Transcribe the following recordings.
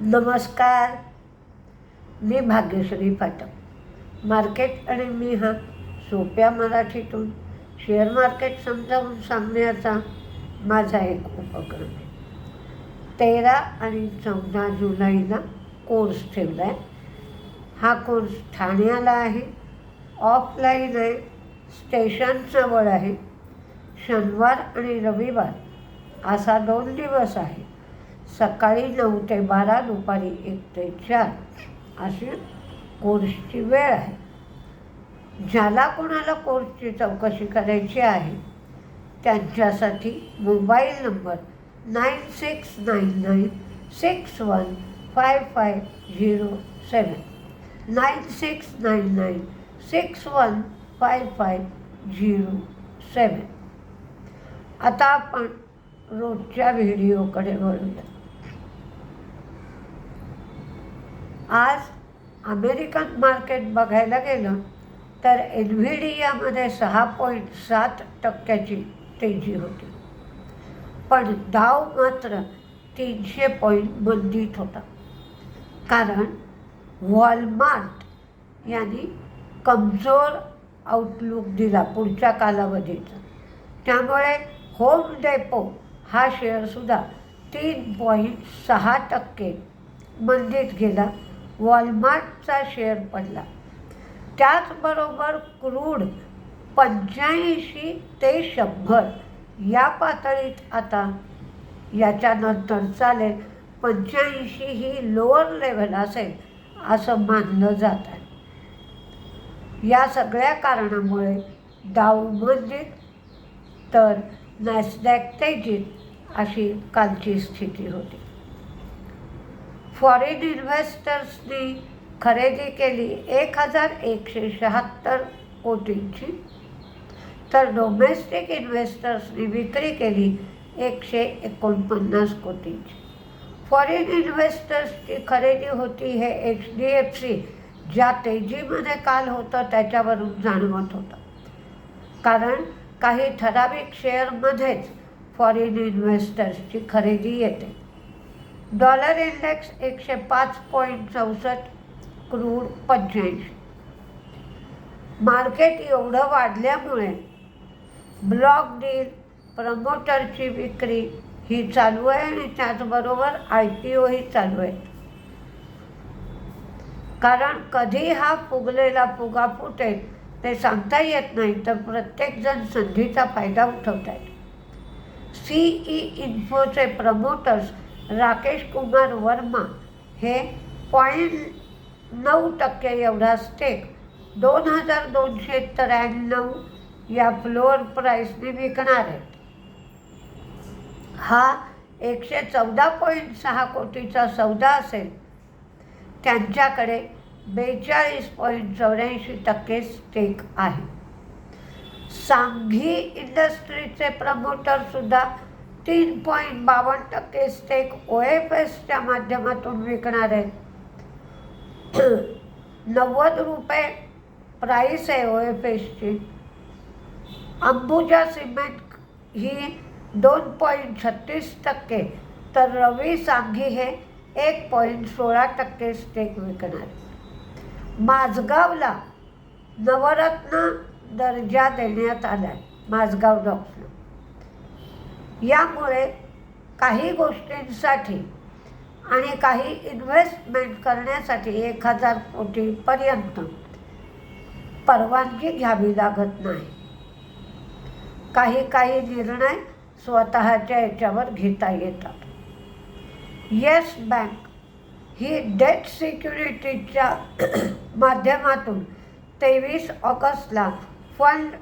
नमस्कार. मी भाग्यश्री पाठक. मार्केट आणि मी हा सोप्या मराठीतून शेअर मार्केट समजावून सांगण्याचा माझा एक उपक्रम आहे. तेरा आणि चौदा जुलैला कोर्स ठेवला आहे हा कोर्स ठाण्याला आहे. ऑफलाईन आहे. स्टेशन जवळ आहे. शनिवार आणि रविवार असा दोन दिवस आहे. सकाळी नऊ ते बारा दुपारी एक ते चार. अशी कोर्सची वेळ आहे. ज्याला कोणाला कोर्सची चौकशी करायची आहे त्यांच्यासाठी mobile number nine six nine nine six one five five zero seven nine six nine nine six one five five zero seven आता आपण रोजच्या व्हिडिओकडे वळूया. आज अमेरिकन मार्केट बघायला गेलं तर एन व्ही डी यामध्ये सहा पॉईंट सात टक्क्याची तेजी होती. पण डाव मात्र तीनशे पॉईंट मंदीत होता. कारण वॉलमार्ट यांनी कमजोर आउटलुक दिला पुढच्या कालावधीचा. त्यामुळे होम डेपो हा शेअरसुद्धा तीन पॉईंट सहा टक्के मंदीत गेला. वॉलमार्टचा शेअर पडला. त्याचबरोबर क्रूड पंच्याऐंशी ते शंभर या पातळीत आता याच्यानंतर चालेल. पंच्याऐंशी ही लोअर लेवल असेल असं मानलं जात आहे. या सगळ्या कारणामुळे डाऊ मंदीत म्हणजे तर नॅसडॅक तेजीत अशी कालची स्थिती होती. फॉरेन इन्व्हेस्टर्सनी खरेदी केली एक हजार एकशे शहात्तर कोटींची. तर डोमेस्टिक इन्व्हेस्टर्सनी विक्री केली एकशे एकोणपन्नास कोटींची. फॉरेन इन्व्हेस्टर्सची खरेदी होती हे एच डी एफ सी ज्या तेजीमध्ये काल होतं त्याच्यावरून जाणवत होतं. कारण काही ठराविक शेअरमध्येच फॉरेन इन्व्हेस्टर्सची खरेदी येते. डॉलर इंडेक्स एकशे पाच पॉईंट चौसष्ट क्रूड पंच्याऐंशी मार्केट एवढं वाढल्यामुळे ब्लॉक डील प्रमोटरची विक्री ही चालू आहे आणि त्याचबरोबर आय पी ओही चालू आहे. कारण कधी हा फुगलेला फुगा फुटेल ते सांगता येत नाही तर प्रत्येकजण संधीचा फायदा उठवत आहेत सी ई इन्फोचे प्रमोटर्स राकेश कुमार वर्मा हे पॉईंट नऊ टक्के एवढा स्टेक दोन हजार दोनशे त्र्याण्णव या फ्लोअर प्राईसने विकणार आहेत हा एकशे चौदा पॉईंट सहा कोटीचा सौदा असेल. त्यांच्याकडे बेचाळीस पॉईंट चौऱ्याऐंशी टक्के स्टेक आहे. सांघी इंडस्ट्रीचे प्रमोटरसुद्धा तीन पॉईंट बावन्न टक्के स्टेक ओ एफ एसच्या माध्यमातून विकणार आहे. नव्वद रुपये प्राईस आहे ओ एफ एसची अंबुजा सिमेंट ही दोन पॉईंट छत्तीस टक्के तर रवी सांघी हे एक पॉईंट सोळा टक्के स्टेक विकणार माझगावला नवरत्न दर्जा देण्यात आला आहे माझगाव डॉक्टर. यामुळे काही गोष्टींसाठी आणि काही इन्व्हेस्टमेंट करण्यासाठी एक हजार कोटीपर्यंत परवानगी घ्यावी लागत नाही. काही काही निर्णय स्वतःच्या याच्यावर घेता येतात. येस बँक ही डेट सिक्युरिटीच्या माध्यमातून तेवीस ऑगस्टला फंड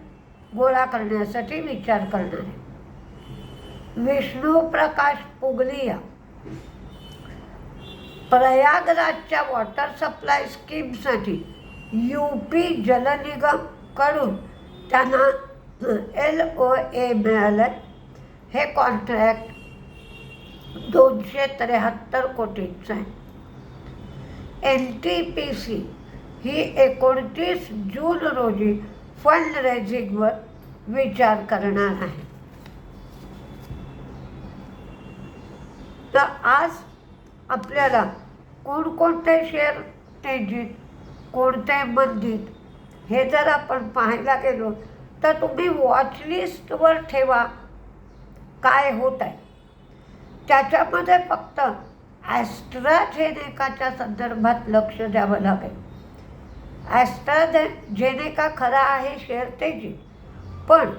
गोळा करण्यासाठी विचार करणार. आहे विष्णू प्रकाश पुगलिया. प्रयागराजच्या वॉटर सप्लाय स्कीमसाठी यू पी जल निगमकडून त्यांना एल ओ ए मिळालं हे कॉन्ट्रॅक्ट दोनशे त्र्याहत्तर कोटींचं आहे. एन टी पी सी ही एकोणतीस जून रोजी फंड रेझिंगवर विचार करणार आहे. तर आज आपल्याला कोणकोणते शेअर तेजीत कोणते मंदीत हे जर आपण पाहायला गेलो तर तुम्ही वॉचलिस्टवर ठेवा काय होत आहे. त्याच्यामध्ये फक्त ॲस्ट्राझेनेकाच्या संदर्भात लक्ष द्यावं लागेल. ॲस्ट्राझे झेनेका खरा आहे शेअर तेजी पण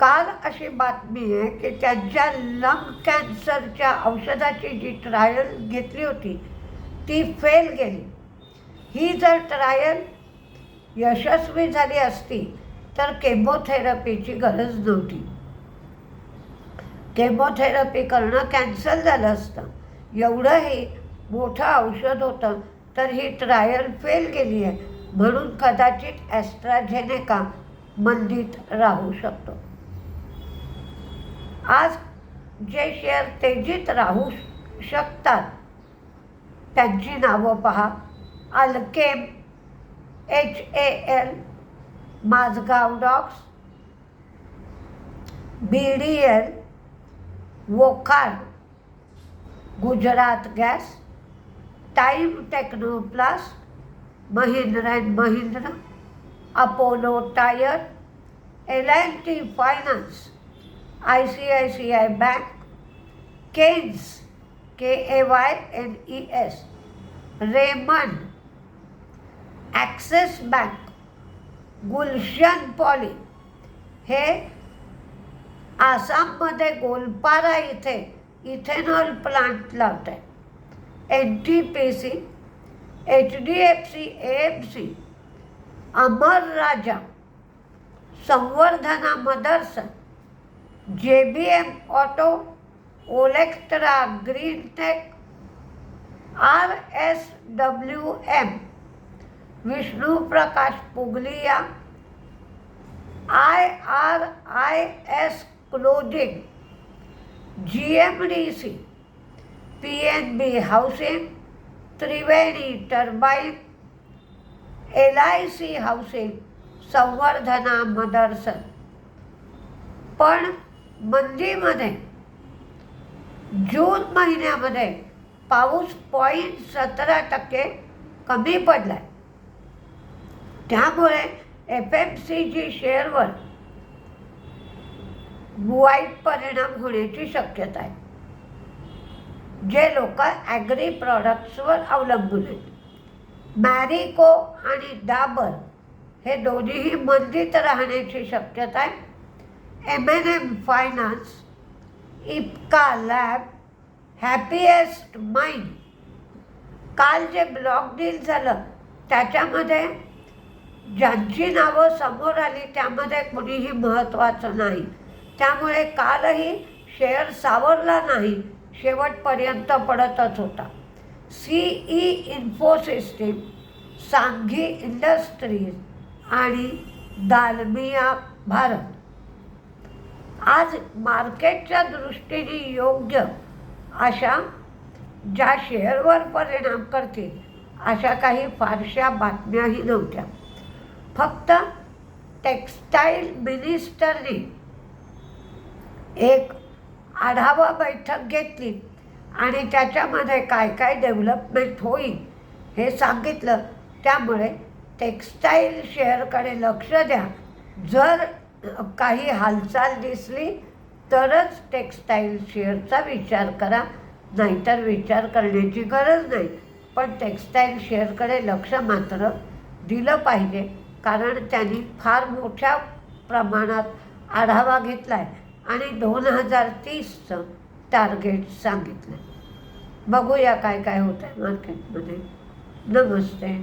काल अशी बातमी आहे की त्यांच्या लंग कॅन्सरच्या औषधाची जी ट्रायल घेतली होती ती फेल गेली. ही जर ट्रायल यशस्वी झाली असती तर केमोथेरपीची गरज नव्हती. केमोथेरपी करणं कॅन्सल झालं असतं. एवढंही मोठं औषध होतं तर ही ट्रायल फेल गेली आहे. म्हणून कदाचित ॲस्ट्राझेनेका मंदीत राहू शकतो. आज जे शेअर तेजीत राहू शकतात त्यांची नावं पहा. Alkem H A L Mazagon docks B D L Wockhardt Gujarat gas time Technoplast Mahindra and Mahindra Apollo tyre L and T finance I bank Kaynes K A Y N E S Raymond Axis bank Gulshan poly हे आसाममध्ये गोलपारा इथे ethanol plant लावत आहे N T P C H D F C M C Amara Raja, Samvardhana Motherson J B M auto Olectra green tech R S W M Vishnuprakash Pugalia I R I S closing G M D C P N B housing Triveni turbine L I C housing Samvardhana Motherson. पण मंदीमध्ये जून महिन्यामध्ये पाऊस point सतरा टक्के कमी पडला आहे त्यामुळे एफ एम सी जी शेअरवर वाईट परिणाम होण्याची शक्यता आहे. जे लोक ॲग्री प्रॉडक्ट्सवर अवलंबून आहेत. मॅरिको आणि डाबर हे दोन्हीही मंदीत राहण्याची शक्यता आहे. M and M finance Ipca lab happiest mind काल जे ब्लॉक डील झालं त्याच्यामध्ये ज्यांची नावं समोर आली त्यामध्ये कुणीही महत्त्वाचं नाही. त्यामुळे कालही शेअर सावरला नाही शेवटपर्यंत पडतच होता. सी ई इन्फोसिस्टीम सांघी इंडस्ट्रीज आणि दालमिया भारत. आज मार्केटच्या दृष्टीने योग्य अशा ज्या शेअरवर परिणाम करतील अशा काही फारशा बातम्याही नव्हत्या. फक्त टेक्स्टाईल मिनिस्टरने एक आढावा बैठक घेतली आणि त्याच्यामध्ये काय काय डेव्हलपमेंट होईल हे सांगितलं. त्यामुळे टेक्स्टाईल शेअरकडे लक्ष द्या. जर काही हालचाल दिसली तरच टेक्स्टाईल शेअरचा विचार करा. नाहीतर विचार करण्याची गरज नाही. पण टेक्स्टाईल शेअरकडे लक्ष मात्र दिलं पाहिजे. कारण त्यांनी फार मोठ्या प्रमाणात आढावा घेतला आहे आणि दोन हजार तीसचं टार्गेट सांगितलं बघूया काय काय होतं आहे मार्केटमध्ये नमस्ते.